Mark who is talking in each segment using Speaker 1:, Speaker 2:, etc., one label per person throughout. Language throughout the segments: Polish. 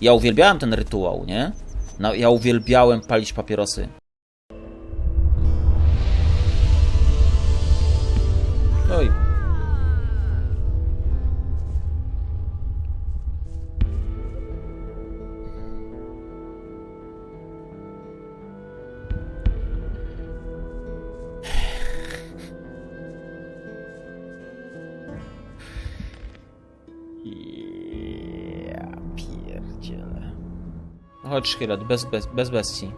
Speaker 1: Ja uwielbiałem ten rytuał, nie? No, ja uwielbiałem palić papierosy. Chodź, szkielet, bez, bez, bez bestii.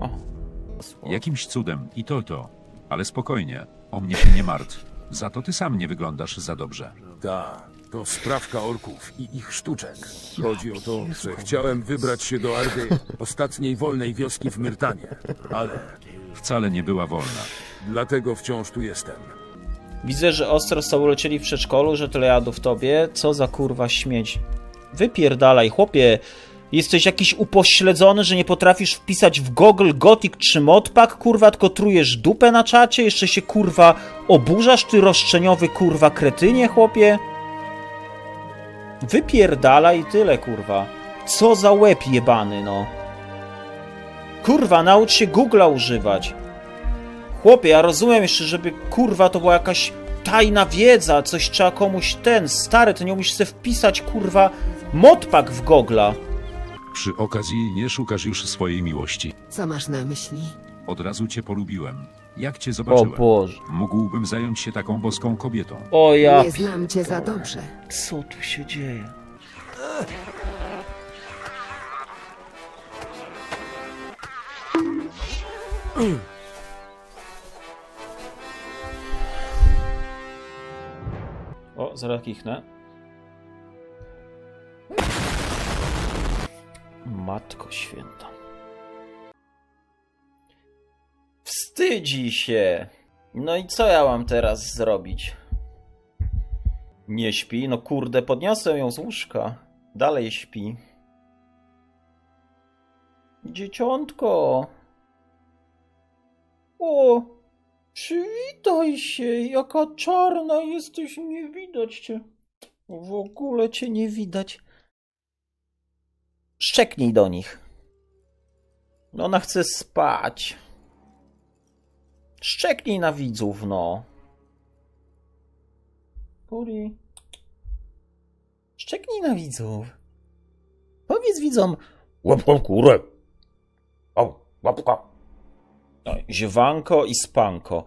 Speaker 1: O.
Speaker 2: Jakimś cudem i to to. Ale spokojnie, o mnie się nie martw. Za to ty sam nie wyglądasz za dobrze.
Speaker 3: Ta, to sprawka orków i ich sztuczek. Chodzi o to, że chciałem wybrać się do Ardy, ostatniej wolnej wioski w Myrtanie, ale
Speaker 2: Wcale nie była wolna.
Speaker 3: dlatego wciąż tu jestem.
Speaker 1: Widzę, że ostro z tobą lecieli w przedszkolu, że tyle jadu w tobie. Co za kurwa śmieć. Wypierdalaj, chłopie. Jesteś jakiś upośledzony, że nie potrafisz wpisać w Google Gothic czy Modpack, kurwa, tylko trujesz dupę na czacie? Jeszcze się, kurwa, oburzasz, ty roszczeniowy, kurwa, kretynie, chłopie? Wypierdalaj i tyle, kurwa. Co za łeb jebany, no. Kurwa, naucz się Google'a używać. Chłopie, ja rozumiem jeszcze, żeby kurwa to była jakaś tajna wiedza, coś trzeba komuś ten, stary, to nie umiesz sobie wpisać kurwa modpack w gogla.
Speaker 2: Przy okazji nie szukasz już swojej miłości.
Speaker 4: Co masz na myśli?
Speaker 2: Od razu cię polubiłem. Jak cię
Speaker 1: O
Speaker 2: zobaczyłem,
Speaker 1: Boże.
Speaker 2: mógłbym zająć się taką boską kobietą.
Speaker 1: O ja.
Speaker 4: Nie znam cię za dobrze.
Speaker 1: Co tu się dzieje? O, zaraz kichnę. Matko święta. Wstydzi się. No i co ja mam teraz zrobić? Nie śpi? No kurde, podniosę ją z łóżka. Dalej śpi. Dzieciątko. O, przywitaj się, jaka czarna jesteś, nie widać cię. W ogóle cię nie widać. Szczeknij do nich. No ona chce spać. Szczeknij na widzów, no. Puri. Szczeknij na widzów. Powiedz widzom. Łapką kurę. O, łapka. No, ziewanko i spanko.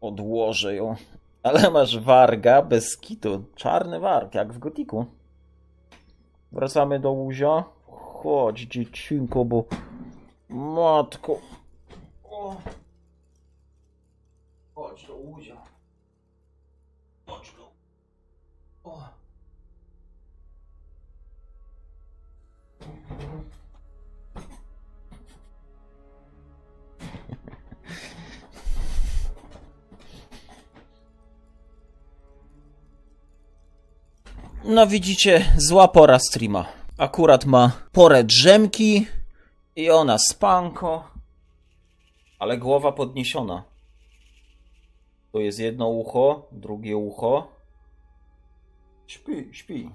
Speaker 1: Odłożę ją. Ale masz warga bez kitu. Czarny warg, jak w gotiku. Wracamy do łuzia. Chodź, dziecinko, bo... Matko. O. Chodź do łuzia. Chodź do... O. No widzicie, zła pora streama. Akurat ma porę drzemki i ona spanko, ale głowa podniesiona. To jest jedno ucho, drugie ucho. Śpi, śpi.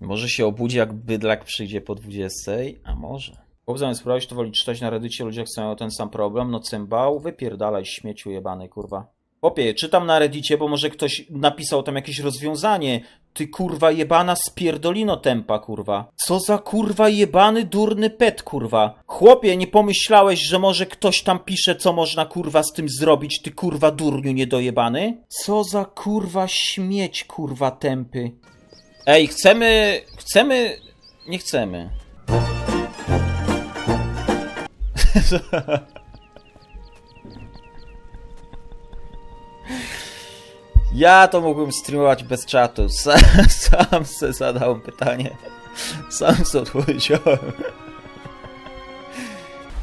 Speaker 1: Może się obudzi, jak bydlak przyjdzie po 20, a może. Chłop zamiast sprawdzić, to woli czytać na reddycie, ludzie chcą mają ten sam problem, no cymbał, wypierdalaj śmieciu jebany, kurwa. Opie, czytam na reddicie, bo może ktoś napisał tam jakieś rozwiązanie. Ty kurwa jebana spierdolino tempa, kurwa. Co za kurwa jebany durny pet, kurwa. Chłopie, nie pomyślałeś, że może ktoś tam pisze, co można kurwa z tym zrobić, ty kurwa durniu niedojebany? Co za kurwa śmieć, kurwa tempy. Ej, chcemy... chcemy... nie chcemy. Ja to mógłbym streamować bez czatu. Sam, sam se zadałem pytanie. Sam se odpowiedziałem.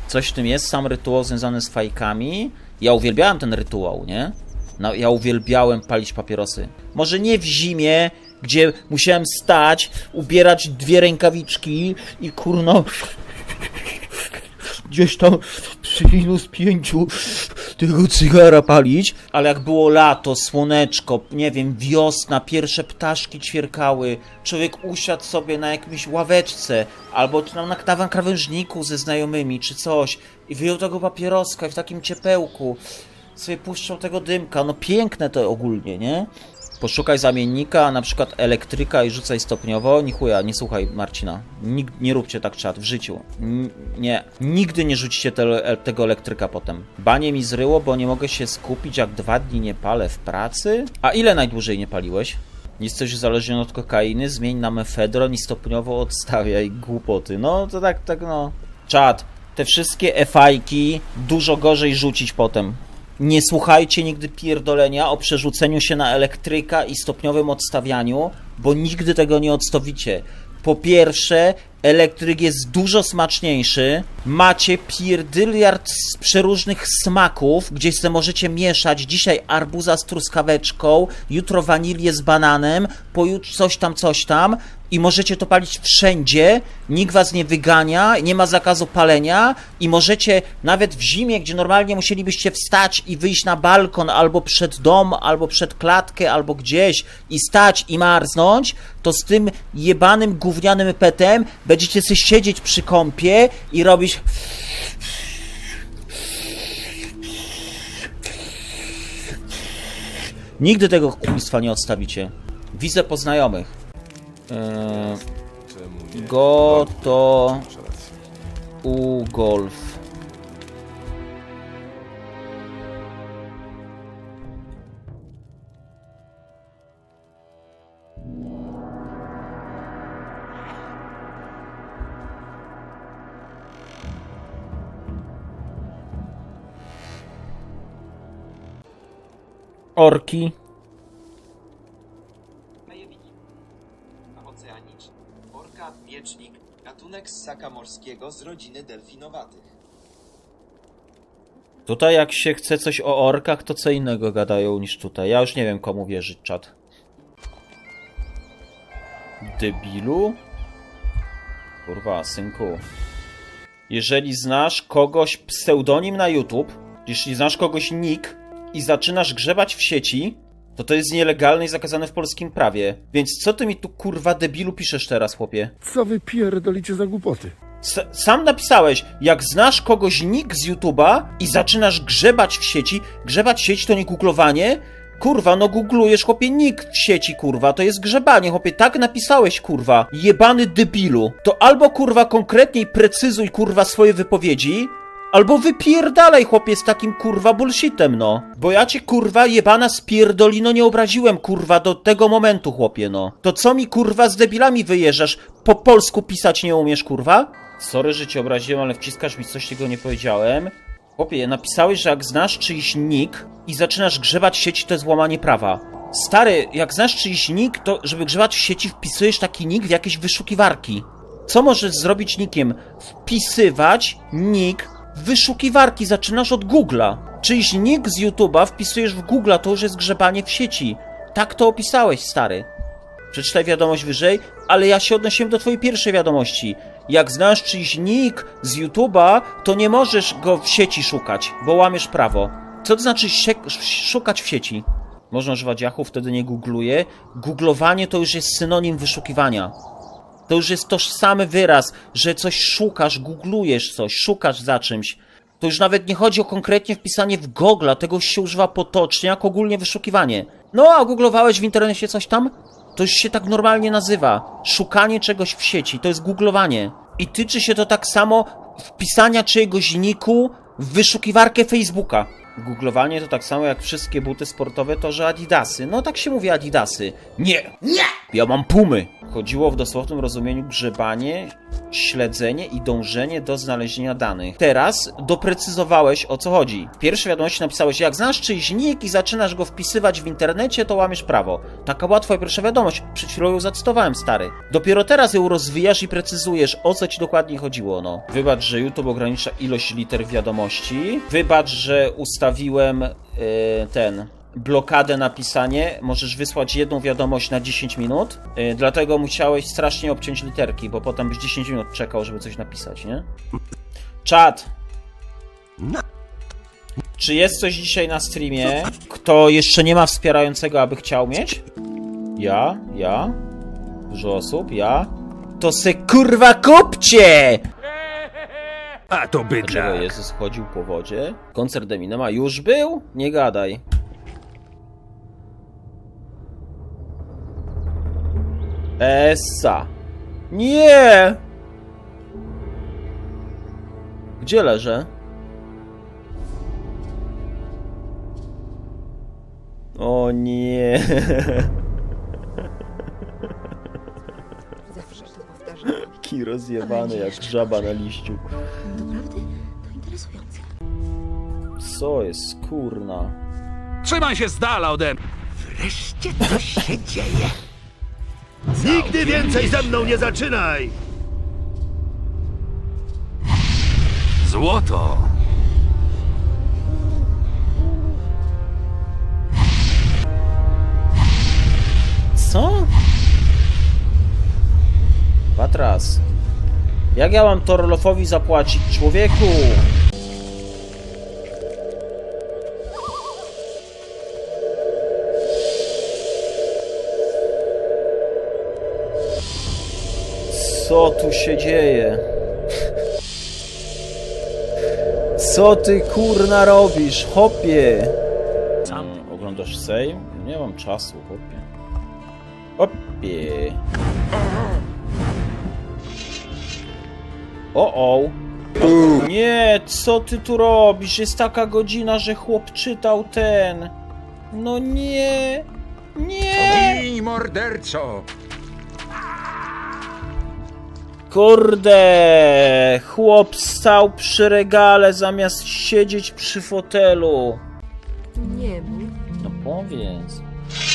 Speaker 1: Coś w tym jest, sam rytuał związany z fajkami. Ja uwielbiałem ten rytuał, nie? No, ja uwielbiałem palić papierosy. Może nie w zimie, gdzie musiałem stać, ubierać dwie rękawiczki i kurno gdzieś tam przy minus pięciu tego cygara palić, ale jak było lato, słoneczko, nie wiem, wiosna, pierwsze ptaszki ćwierkały, człowiek usiadł sobie na jakimś ławeczce, albo tam na, na krawężniku ze znajomymi, czy coś, i wyjął tego papieroska i w takim ciepełku sobie puszczał tego dymka, no piękne to ogólnie, nie? Poszukaj zamiennika, na przykład elektryka i rzucaj stopniowo. Ni chuja, nie słuchaj Marcina. Nig nie róbcie tak czat w życiu. N nie. Nigdy nie rzucicie te tego elektryka potem. Banie mi zryło, bo nie mogę się skupić, jak dwa dni nie palę w pracy. A ile najdłużej nie paliłeś? Jesteś uzależniony od kokainy, zmień na mefedron i stopniowo odstawiaj głupoty. No to tak, tak no. Czat, te wszystkie efajki dużo gorzej rzucić potem. Nie słuchajcie nigdy pierdolenia o przerzuceniu się na elektryka i stopniowym odstawianiu, bo nigdy tego nie odstawicie. Po pierwsze, elektryk jest dużo smaczniejszy. Macie pierdyliard z przeróżnych smaków, gdzie sobie możecie mieszać. Dzisiaj arbuza z truskaweczką, jutro wanilię z bananem, pojutrze coś tam, coś tam. I możecie to palić wszędzie, nikt was nie wygania, nie ma zakazu palenia. I możecie nawet w zimie, gdzie normalnie musielibyście wstać i wyjść na balkon albo przed dom, albo przed klatkę, albo gdzieś i stać i marznąć, to z tym jebanym gównianym petem będziecie sobie siedzieć przy kąpie i robić Nigdy tego chujstwa nie odstawicie. Widzę po znajomych. Eee, go to Orki.
Speaker 5: oceaniczny. Orka, miecznik, gatunek ssaka morskiego z rodziny delfinowatych.
Speaker 1: Tutaj jak się chce coś o orkach, to co innego gadają niż tutaj. Ja już nie wiem komu wierzyć, czat. Debilu? Kurwa, synku. Jeżeli znasz kogoś pseudonim na YouTube, jeśli znasz kogoś nick i zaczynasz grzebać w sieci, to to jest nielegalne i zakazane w polskim prawie. Więc co ty mi tu kurwa debilu piszesz teraz, chłopie?
Speaker 3: Co wy pierdolicie za głupoty?
Speaker 1: S sam napisałeś, jak znasz kogoś nick z YouTube'a i zaczynasz grzebać w sieci, grzebać w sieci to nie googlowanie? Kurwa, no googlujesz, chłopie, nick w sieci, kurwa, to jest grzebanie, chłopie, tak napisałeś, kurwa, jebany debilu. To albo, kurwa, konkretniej precyzuj, kurwa, swoje wypowiedzi, albo wypierdalaj, chłopie, z takim, kurwa, bullshitem, no. Bo ja cię, kurwa, jebana spierdolino nie obraziłem, kurwa, do tego momentu, chłopie, no. To co mi, kurwa, z debilami wyjeżdżasz? Po polsku pisać nie umiesz, kurwa? Sorry, że cię obraziłem, ale wciskasz mi coś, czego nie powiedziałem. Chłopie, napisałeś, że jak znasz czyjś nick i zaczynasz grzebać sieci, to jest łamanie prawa. Stary, jak znasz czyjś nick, to żeby grzebać w sieci, wpisujesz taki nick w jakieś wyszukiwarki. Co możesz zrobić nickiem? Wpisywać nick wyszukiwarki, zaczynasz od Google'a. Czyjś nick z YouTube'a wpisujesz w Google'a, to już jest grzebanie w sieci. Tak to opisałeś, stary. Przeczytaj wiadomość wyżej, ale ja się odnosiłem do twojej pierwszej wiadomości. Jak znasz czyjś nick z YouTube'a, to nie możesz go w sieci szukać, bo łamiesz prawo. Co to znaczy szukać w sieci? Można używać Yahoo, wtedy nie googluje. Googlowanie to już jest synonim wyszukiwania. To już jest tożsamy wyraz, że coś szukasz, googlujesz coś, szukasz za czymś. To już nawet nie chodzi o konkretnie wpisanie w Google, tego się używa potocznie, jak ogólnie wyszukiwanie. No, a googlowałeś w internecie coś tam? To już się tak normalnie nazywa. Szukanie czegoś w sieci, to jest googlowanie. I tyczy się to tak samo wpisania czyjegoś niku w wyszukiwarkę Facebooka. Googlowanie to tak samo jak wszystkie buty sportowe to, że Adidasy. No tak się mówi Adidasy. Nie! Nie! Ja mam pumy! Chodziło w dosłownym rozumieniu grzebanie, śledzenie i dążenie do znalezienia danych. Teraz doprecyzowałeś o co chodzi. W pierwszej wiadomości napisałeś, jak znasz czyjś i zaczynasz go wpisywać w internecie, to łamiesz prawo. Taka była twoja pierwsza wiadomość. Przed chwilą ją zacytowałem, stary. Dopiero teraz ją rozwijasz i precyzujesz, o co ci dokładnie chodziło, no. Wybacz, że YouTube ogranicza ilość liter wiadomości. Wybacz, że ustawiłem yy, ten blokadę na pisanie, możesz wysłać jedną wiadomość na 10 minut, yy, dlatego musiałeś strasznie obciąć literki, bo potem byś 10 minut czekał, żeby coś napisać, nie? Czad! Czy jest coś dzisiaj na streamie, kto jeszcze nie ma wspierającego, aby chciał mieć? Ja, ja, dużo osób, ja. To se kurwa kupcie!
Speaker 3: A to
Speaker 1: Dlaczego
Speaker 3: bydlak.
Speaker 1: Jezus chodził po wodzie? Koncert Eminema już był? Nie gadaj. Essa. Nie! Gdzie leżę? O nie.
Speaker 4: powtarzam.
Speaker 1: Ki rozjebany jak żaba na liściu.
Speaker 6: Doprawdy? To interesujące.
Speaker 1: Co jest kurna?
Speaker 3: Trzymaj się z dala ode mnie.
Speaker 7: Wreszcie coś się dzieje. Nigdy więcej ze mną nie zaczynaj!
Speaker 3: Złoto.
Speaker 1: Co? Patras. Jak ja mam Torlofowi zapłacić, człowieku? Co tu się dzieje? Co ty kurna robisz, hopie? Sam oglądasz Sejm? Nie mam czasu, hopie. Hopie. O o. Nie, co ty tu robisz? Jest taka godzina, że chłop czytał ten. No nie. Nie.
Speaker 3: Gin, morderco.
Speaker 1: Kurde! Chłop stał przy regale zamiast siedzieć przy fotelu.
Speaker 4: Nie mów.
Speaker 1: No powiedz.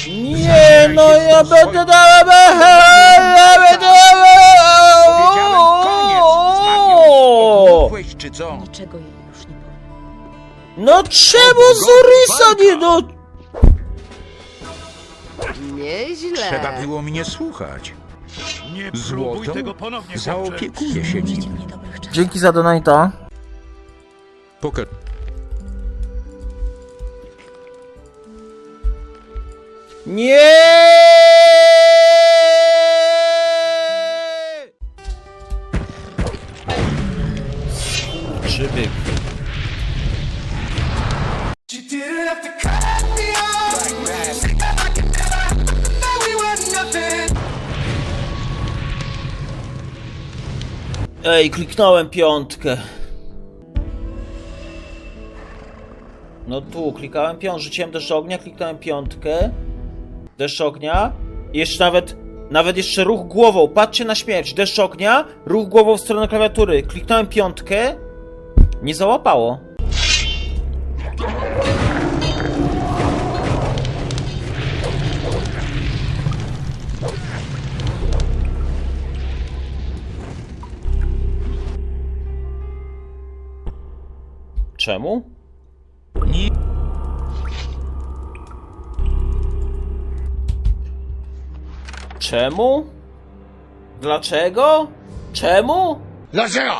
Speaker 1: Nie, no ja będę dała
Speaker 8: Powiedziałem Odmógłeś, czy co?
Speaker 6: Niczego jej już nie powiem.
Speaker 1: No czemu Zurisa nie do...
Speaker 4: Nieźle.
Speaker 8: Trzeba było mnie słuchać.
Speaker 7: Nie
Speaker 8: Złoto?
Speaker 7: tego ponownie,
Speaker 8: Zaopiekuję się nim.
Speaker 1: Dzięki za donata.
Speaker 3: Pokaż.
Speaker 1: Nie! Ej, kliknąłem piątkę. No tu, klikałem piątkę, rzuciłem deszcz ognia, kliknąłem piątkę. Deszcz ognia. I jeszcze nawet, nawet jeszcze ruch głową. Patrzcie na śmierć. Deszcz ognia, ruch głową w stronę klawiatury. Kliknąłem piątkę. Nie załapało. Czemu? Czemu? Dlaczego? Czemu?
Speaker 7: Dlaczego?